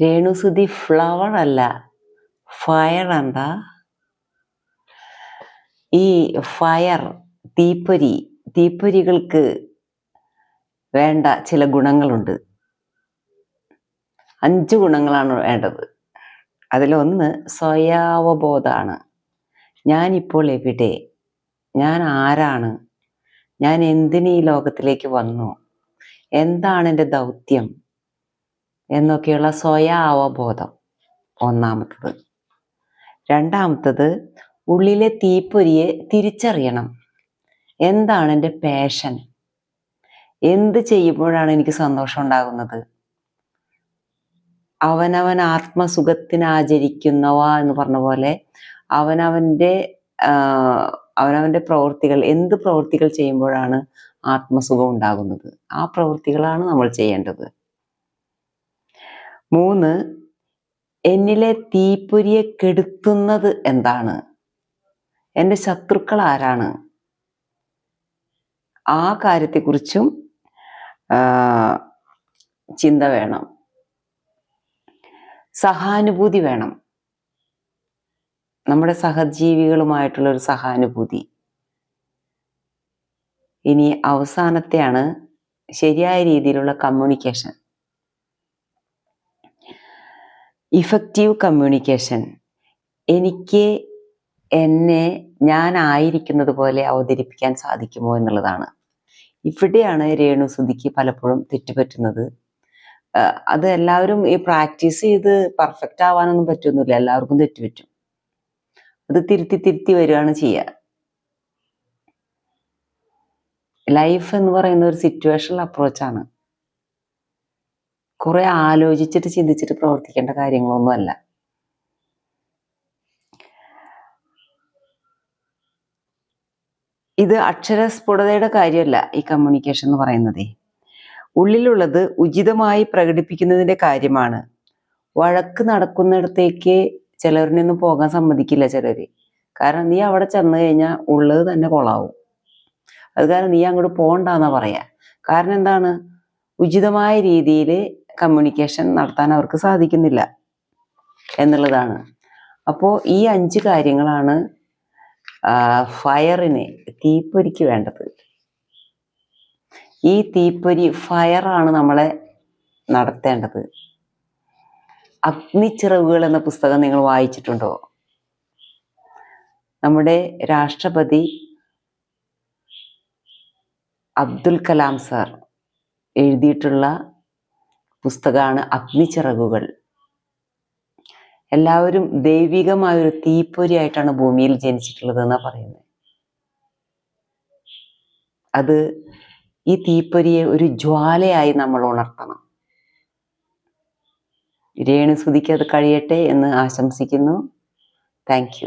രേണുസുതി ഫ്ലവർ അല്ല ഫയർ എന്താ? ഈ ഫയർ തീപ്പൊരി തീപ്പൊരികൾക്ക് വേണ്ട ചില ഗുണങ്ങളുണ്ട്. അഞ്ച് ഗുണങ്ങളാണ് വേണ്ടത്. അതിലൊന്ന് സ്വയാവബോധമാണ് ഞാനിപ്പോൾ എവിടെ? ഞാൻ ആരാണ്? ഞാൻ എന്തിന് ഈ ലോകത്തിലേക്ക് വന്നു? എന്താണ് എന്റെ ദൗത്യം? എന്നൊക്കെയുള്ള സ്വയ അവബോധം ഒന്നാമത്തത്. രണ്ടാമത്തത് ഉള്ളിലെ തീപ്പൊരിയെ തിരിച്ചറിയണം. എന്താണ് എന്റെ പാഷൻ എന്ത് ചെയ്യുമ്പോഴാണ് എനിക്ക് സന്തോഷം ഉണ്ടാകുന്നത്? അവനവൻ ആത്മസുഖത്തിന് ആചരിക്കുന്നവ എന്ന് പറഞ്ഞ പോലെ അവനവന്റെ അവനവന്റെ പ്രവൃത്തികൾ എന്ത് പ്രവൃത്തികൾ ചെയ്യുമ്പോഴാണ് ആത്മസുഖം ഉണ്ടാകുന്നത്? ആ പ്രവൃത്തികളാണ് നമ്മൾ ചെയ്യേണ്ടത്. മൂന്ന് എന്നിലെ തീപ്പൊരിയെ കെടുത്തുന്നത് എന്താണ്? എന്റെ ശത്രുക്കൾ ആരാണ്? ആ കാര്യത്തെക്കുറിച്ചും ചിന്ത വേണം. സഹാനുഭൂതി വേണം. നമ്മുടെ സഹജീവികളുമായിട്ടുള്ള ഒരു സഹാനുഭൂതി. ഇനി അവസാനത്തെയാണ് ശരിയായ രീതിയിലുള്ള കമ്മ്യൂണിക്കേഷൻ ഇഫക്റ്റീവ് കമ്മ്യൂണിക്കേഷൻ എനിക്ക് എന്നെ ഞാൻ ആയിരിക്കുന്നത് പോലെ അവതരിപ്പിക്കാൻ സാധിക്കുമോ എന്നുള്ളതാണ്. ഇവിടെയാണ് രേണു സുധിക്ക് പലപ്പോഴും തെറ്റുപറ്റുന്നത്. അത് എല്ലാവരും ഈ പ്രാക്ടീസ് ചെയ്ത് പെർഫെക്റ്റ് ആവാനൊന്നും പറ്റൊന്നുമില്ല എല്ലാവർക്കും തെറ്റുപറ്റും. അത് തിരുത്തി തിരുത്തി വരികയാണ് ചെയ്യുക. ലൈഫ് എന്ന് പറയുന്ന ഒരു സിറ്റുവേഷണൽ അപ്രോച്ചാണ് കുറെ ആലോചിച്ചിട്ട് ചിന്തിച്ചിട്ട് പ്രവർത്തിക്കേണ്ട കാര്യങ്ങളൊന്നുമല്ല. ഇത് അക്ഷരസ്ഫുടതയുടെ കാര്യമല്ല ഈ കമ്മ്യൂണിക്കേഷൻ എന്ന് പറയുന്നത്. ഉള്ളിലുള്ളത് ഉചിതമായി പ്രകടിപ്പിക്കുന്നതിന്റെ കാര്യമാണ്. വഴക്ക് നടക്കുന്നിടത്തേക്ക് ചിലരിനൊന്നും പോകാൻ സമ്മതിക്കില്ല ചിലര്. കാരണം നീ അവിടെ ചെന്ന് കഴിഞ്ഞാൽ ഉള്ളത് തന്നെ കൊളാവും. അത് കാരണം നീ അങ്ങോട്ട് പോകണ്ടെന്നാ പറയാ. കാരണം എന്താണ്? ഉചിതമായ രീതിയിൽ കമ്മ്യൂണിക്കേഷൻ നടത്താൻ അവർക്ക് സാധിക്കുന്നില്ല എന്നുള്ളതാണ്. അപ്പോൾ ഈ അഞ്ച് കാര്യങ്ങളാണ് ഫയറിന് തീപ്പൊരിക്ക് വേണ്ടത്. ഈ തീപ്പൊരി ഫയറാണ് നമ്മളെ നടത്തേണ്ടത്. അഗ്നിച്ചിറവുകൾ എന്ന പുസ്തകം നിങ്ങൾ വായിച്ചിട്ടുണ്ടോ? നമ്മുടെ രാഷ്ട്രപതി അബ്ദുൽ കലാം സാർ എഴുതിയിട്ടുള്ള പുസ്തകമാണ് അഗ്നിച്ചിറകുകൾ. എല്ലാവരും ദൈവികമായൊരു തീപ്പൊരിയായിട്ടാണ് ഭൂമിയിൽ ജനിച്ചിട്ടുള്ളത് എന്നാ പറയുന്നത്. അത് ഈ തീപ്പൊരിയെ ഒരു ജ്വാലയായി നമ്മൾ ഉണർത്തണം. രേണുസുതിക്ക് അത് കഴിയട്ടെ എന്ന് ആശംസിക്കുന്നു. താങ്ക്